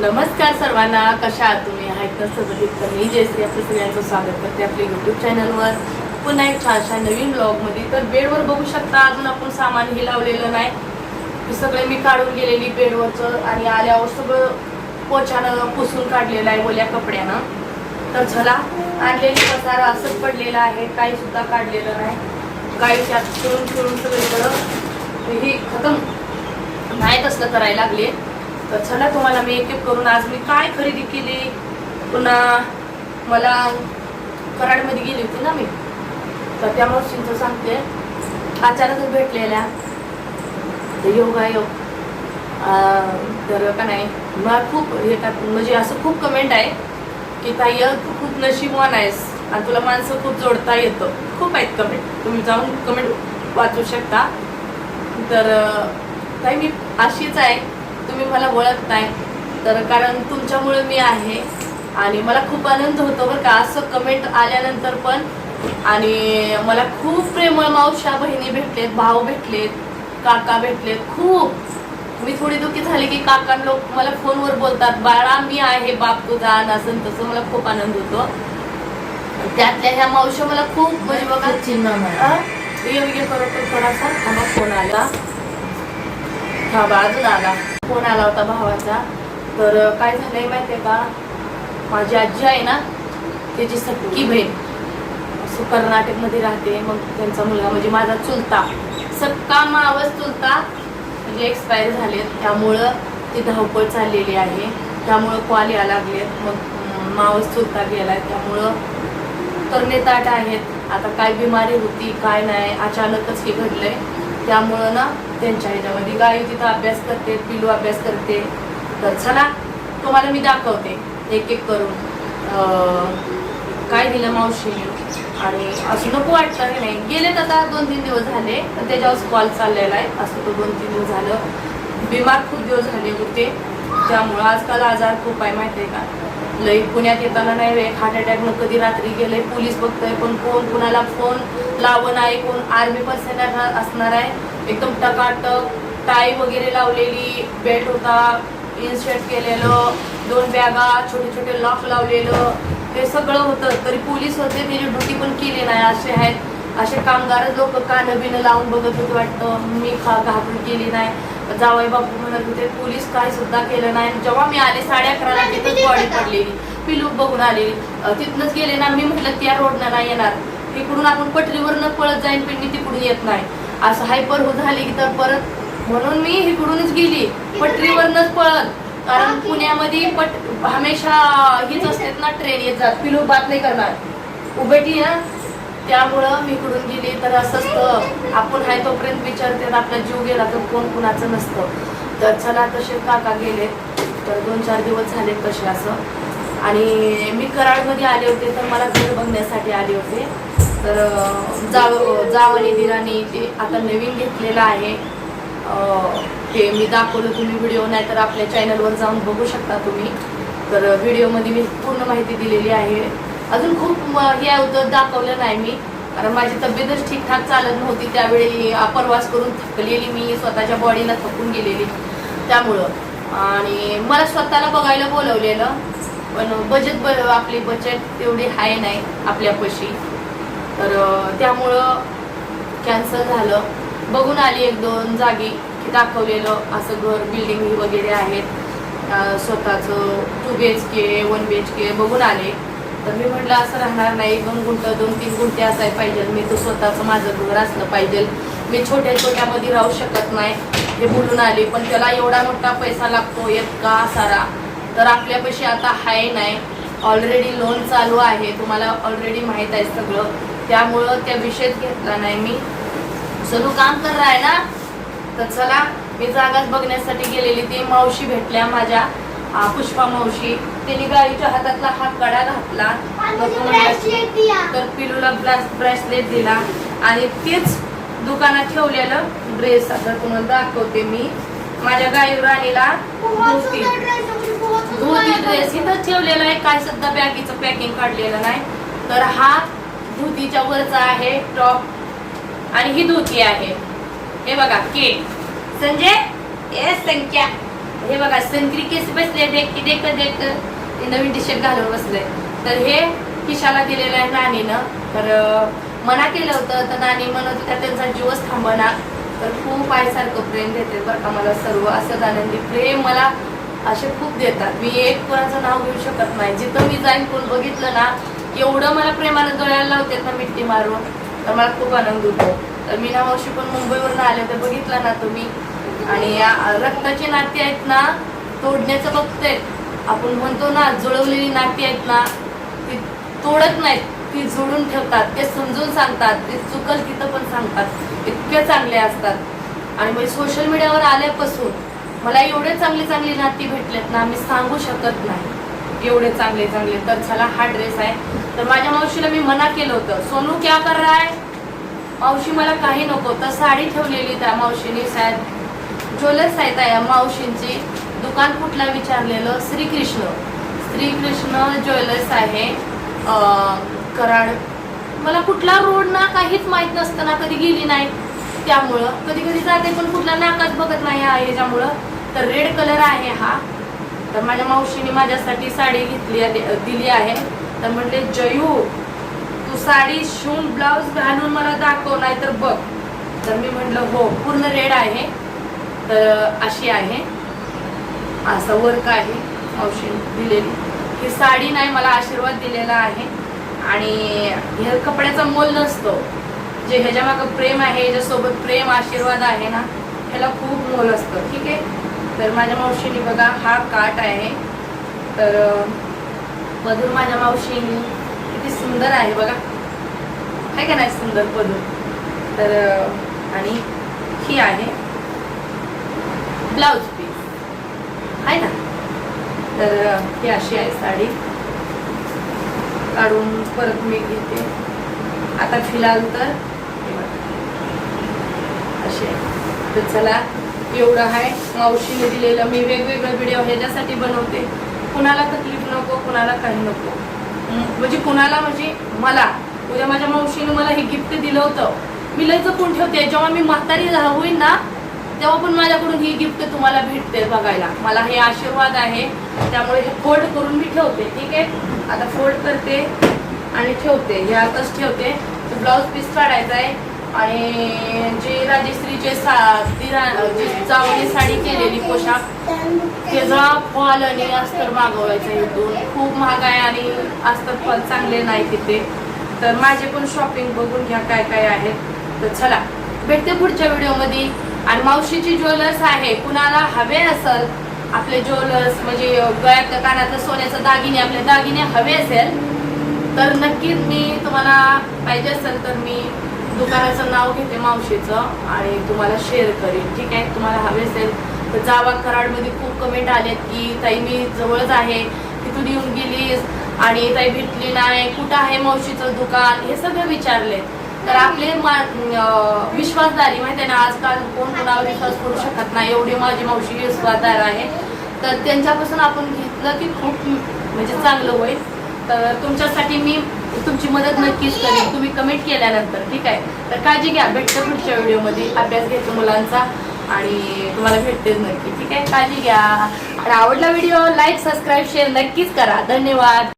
नमस्कार सर्वांना कशा आहात तुम्ही? आहेत ना सगळीत तर मी जयश्री आपलं सगळ्यांचं स्वागत करते आपल्या युट्यूब चॅनलवर पुन्हा एक छानशा नवीन ब्लॉगमध्ये तर बेडवर बघू शकता अजून आपण सामान हे लावलेलं नाही. हे सगळे मी काढून गेलेली बेडवरचं आणि आल्यावर सगळं पोछानं पुसून काढलेलं आहे ओल्या कपड्यानं. तर झाला आणलेली पसारा असंच पडलेला आहे. काही सुद्धा काढलेलं नाही. काही त्यात फिरून फिरून सगळीकडं. ही खतम. नाही तसलं करायला लागले. तर चला तुम्हाला मी एक एक करून आज मी काय खरेदी केली? पुन्हा मला कराडमध्ये गेली होती ना मी. तर त्या मावशींचं सांगते. अचानकच भेटलेल्या. योगा योग. तर का नाही मला खूप हे म्हणजे असं खूप कमेंट आहे की ताई तू खूप नशीबवान आहेस आणि तुला माणसं खूप जोडता येतं. खूप आहेत कमेंट तुम्ही जाऊन कमेंट वाचू शकता. तर ताई मी अशीच आहे. तुम्ही मला ओळखत नाही तर कारण तुमच्यामुळे मी आहे. आणि मला खूप आनंद होतो बरं का. असं कमेंट आल्यानंतर पण. आणि मला खूप प्रेमळ मावशा बहिणी भेटलेत भाऊ भेटलेत काका भेटलेत. खूप. मी थोडी दुःखी झाली की काका लोक मला फोनवर बोलतात बाळा मी आहे बाप तुझा नसन तसं मला खूप आनंद होतो. त्यातल्या ह्या मावशा मला खूप म्हणजे बघा. चिन्ह? योग्य करतो थोडासा. फोन आला. हा बा अजून आला. फोन आला होता भावाचा. तर काय झालंय माहितीये का? माझी आजी आहे ना त्याची सक्की बहीण. असं कर्नाटकमध्ये राहते. मग त्यांचा मुलगा म्हणजे माझा चुलता. सक्का मावस चुलता म्हणजे एक्सपायर झालेत. त्यामुळं ती धावपळ चाललेली आहे. त्यामुळं कॉल यायला लागलेत. मग मावस चुलता गेलाय. त्यामुळं तर ताट आहेत. आता काय बिमारी होती काय नाही अचानकच हे घडलंय. त्यामुळं ना त्यांच्या ह्याच्यामध्ये गाई तिथं अभ्यास करते पिलू अभ्यास करते. तर चला तुम्हाला मी दाखवते एक एक करून. काय दिलं मावशीने आणि असं नको वाटतं की नाही. गेले आता दोन तीन दिवस झाले तर त्याच्यावर कॉल चाललेला आहे. असं तो दोन तीन दिवस झालं. बिमार खूप दिवस झाले होते. त्यामुळं आजकाल आजार खूप आहे माहिती आहे का? लई पुण्यात येताना नाही एक हार्ट अटॅकनं कधी रात्री गेलंय पोलीस बघतोय पण कोण कुणाला फोन लावण आहे कोण आर्मी पर्सन असणार आहे. एकदम टकाटक टाय वगैरे लावलेली बेल्ट होता इन्शर्ट केलेलं दोन बॅगा छोटे छोटे लॉक लावलेलं. हे सगळं होतं तरी पोलीस होते त्याची ड्युटी पण केली नाही. असे आहेत असे कामगार लोक कानं बिनं लावून बघत होते वाटतं मी खा घाबरून केली नाही. जावई बापू म्हणत होते पोलीस काय सुद्धा केलं नाही. जेव्हा मी आले साडे अकराला तिथंच बॉडी पडलेली. पिलू बघून आलेली. तिथनंच गेले ना मी म्हटलं त्या रोडनं नाही येणार. इकडून आपण पटरीवरनं पळत जाईन पण मी तिकडून येत नाही. असं हायपर हो झाली की तर परत म्हणून मी इकडूनच गेली पटरीवरनच पळत. कारण पुण्यामध्ये पट हमेशा हीच असतात ना ट्रेन येत जात. पिलू बात नाही करणार. उभेटी ना? त्यामुळं मी इकडून गेली. तर असं असतं आपण आहे तोपर्यंत विचारते आपला जीव गेला तर कोण कुणाचं नसतं. तर चला तसे काका गेले. तर दोन चार दिवस झाले तसे असं. आणि मी कराडमध्ये आले होते तर मला घर बघण्यासाठी आले होते. तर जाव जावली दिराणी ते आता नवीन घेतलेलं आहे. हे ते मी दाखवलं तुम्ही व्हिडिओ नाही तर आपल्या चॅनलवर जाऊन बघू शकता तुम्ही. तर व्हिडिओमध्ये मी पूर्ण माहिती दिलेली आहे. अजून खूप म- हे उदर दाखवलं नाही मी कारण माझी तब्येतच ठीकठाक चालत नव्हती. त्यावेळी प्रवास करून थकलेली मी स्वतःच्या बॉडीला थकून गेलेली त्यामुळं. आणि मला स्वतःला बघायला बोलवलेलं पण बजेट ब आपली बजेट तेवढी हाय नाही आपल्यापाशी. तर त्यामुळं कॅन्सल झालं. बघून आली एक दोन जागी की दाखवलेलं असं घर बिल्डिंग वगैरे आहेत. स्वतःचं two B H K one B H K बघून आले. तर मी म्हटलं असं राहणार नाही. दोन गुंठं दोन तीन गुंठे असाय पाहिजे. मी तो स्वतःचं माझं घर असलं पाहिजे. मी छोट्या छोट्यामध्ये राहू शकत नाही. हे बोलून आले. पण त्याला एवढा मोठा पैसा लागतो इतका सारा. तर आपल्यापाशी आता हाय नाही. ऑलरेडी लोन चालू आहे. तुम्हाला ऑलरेडी माहीत आहे सगळं. त्यामुळं त्या विषयच घेतला नाही मी. सनू काम कर आहे ना तर चला मी जागाच बघण्यासाठी गेलेली ती मावशी भेटल्या माझ्या. पुष्पा मावशी. त्यांनी गाडीच्या हातातला हा कडा घातला. तर पिलूला ब्रेसलेट दिला. आणि तेच दुकानात ठेवलेलं ड्रेस आता तुम्हाला दाखवते मी. माझ्या गाई राणीला धोती. धोती ड्रेस इथं ठेवलेला आहे. काय सुद्धा बॅगीचं पॅकिंग काढलेलं नाही. तर हा धोतीच्या वरचा आहे टॉप आणि ही धोती आहे. हे बघा के संजय ए संख्या. हे बघा संक्री केस बसले देख देख देख. नवीन टी शर्ट घालून बसले. तर हे किशाला दिलेलं आहे नानीनं तर मना केलं होतं तर नानी म्हणत होत्या त्यांचा जीवच थांबना तर खूप आईसारखं प्रेम देते बरं का मला सर्व. असंच आनंदी प्रेम मला असे खूप देतात. मी एक कोणाचं नाव घेऊ शकत नाही. जिथं मी जाईन कोण बघितलं ना एवढं मला प्रेमानं गळ्याला लावतात ना मिट्टी मारून तर मला खूप आनंद होतो. तर मी ना मावशी पण मुंबईवरून आले तर बघितलं ना तुम्ही. आणि रक्ताची नाती आहेत ना तोडण्याचं बघतायत आपण म्हणतो ना जुळवलेली नाती आहेत ना ती तोडत नाहीत ती जोडून ठेवतात. ते समजून सांगतात ते चुकल तिथं पण सांगतात. इतके चांगले असतात. आणि म्हणजे सोशल मीडियावर आल्यापासून मला एवढे चांगले चांगली नाती भेटलेत ना मी सांगू शकत नाही. एवढे चांगले चांगले. तर चला हा ड्रेस आहे. तर माझ्या मावशीला मी मना केलं होतं. सोनू क्या कर रहा है? मावशी मला काही नको. तर साडी ठेवलेली त्या मावशीने साहेब. ज्वेलर्स आहेत या मावशींची. दुकान कुठला विचारलेलं? श्रीकृष्ण. श्रीकृष्ण ज्वेलर्स आहे कराड. मला कुठला रोड ना काहीच माहीत नसताना कधी गेली नाही. त्यामुळं कधी कधी जाते पण कुठला नाकात बघत नाही आहे ज्यामुळं तर रेड कलर आहे हा. तर माझ्या मावशीने माझ्यासाठी साडी घेतली आहे- दिली आहे. तर म्हणले जयू तू साडी शिवून ब्लाऊज घालून मला दाखव नाही तर बघ. तर मी म्हटलं हो पूर्ण रेड आहे. तर अशी आहे. असं वर्क आहे मावशी दिलेली. ही साडी नाही मला आशीर्वाद दिलेला आहे. आणि ह्या कपड्याचा मोल नसतो. जे ह्याच्या मागं प्रेम आहे ह्याच्यासोबत प्रेम आशीर्वाद आहे ना ह्याला खूप मोल असतं. ठीक आहे? तर माझ्या मावशीने बघा हा काट आहे. तर पदूर माझ्या मावशीने किती सुंदर आहे बघा. आहे का नाही सुंदर पदूर तर आणि ही आहे ब्लाउज पीस. आहे ना? तर ही अशी आहे साडी. काढून परत मी घेते. आता फिलहाल तर अशी आहे. तर चला एवढं आहे. मावशीने दिलेलं मी वेगवेगळे व्हिडिओ ह्याच्यासाठी बनवते. कुणाला तकलीफ नको कुणाला काही नको. म्हणजे कुणाला म्हणजे मला. उद्या माझ्या मावशीने मला हे गिफ्ट दिलं होतं. मी लय जपून ठेवते. जेव्हा मी म्हातारी होईन ना तेव्हा पण माझ्याकडून ही गिफ्ट तुम्हाला भेटते बघायला. मला हे आशीर्वाद आहे. त्यामुळे हे फोल्ड करून मी ठेवते. ठीक आहे? आता फोल्ड करते आणि ठेवते. हे आताच ठेवते. ब्लाऊज पीस काढायचा आहे. आणि जे राजेश्रीचे सा ती रा- जी चावणी साडी केलेली पोशाख त्याचा फॉल आणि अस्तर मागवायचा इथून खूप महाग आहे आणि अस्तर फॉल चांगले नाही तिथे. तर माझे पण शॉपिंग बघून घ्या काय काय आहे. तर चला भेटते पुढच्या व्हिडिओमध्ये. आणि मावशीची ज्वेलर्स आहे कुणाला हवे असेल आपले ज्वेलर्स म्हणजे गळ्यातलं कानातलं सोन्याचं दागिने आपले दागिने हवे असेल तर नक्कीच मी तुम्हाला पाहिजे असेल तर मी दुकानाचं नाव घेते मावशीचं आणि तुम्हाला शेअर करेन. ठीक आहे? तुम्हाला हवे असेल तर जावा. कराडमध्ये खूप कमेंट आलेत की ताई मी जवळच आहे. तिथून येऊन गेलीस आणि ताई भेटली नाही. कुठं आहे मावशीचं दुकान? हे सगळं विचारले तर आपले विश्वासदारी माहिती आहे ना आजकाल कोण कोणावर विश्वास करू शकत नाही. एवढी माझी मावशी विश्वासदार आहे. तर त्यांच्यापासून आपण घेतलं की खूप म्हणजे चांगलं होईल. तर तुमच्यासाठी मी तुमची मदत नक्कीच करेन. तुम्ही कमेंट केल्यानंतर ठीक आहे? तर काळजी घ्या. भेटतं पुढच्या व्हिडिओमध्ये. अभ्यास घ्यायचा मुलांचा आणि तुम्हाला भेटतेच नक्की ठीक आहे? काळजी घ्या. आणि आवडला व्हिडिओ लाईक सबस्क्राईब शेअर नक्कीच करा. धन्यवाद.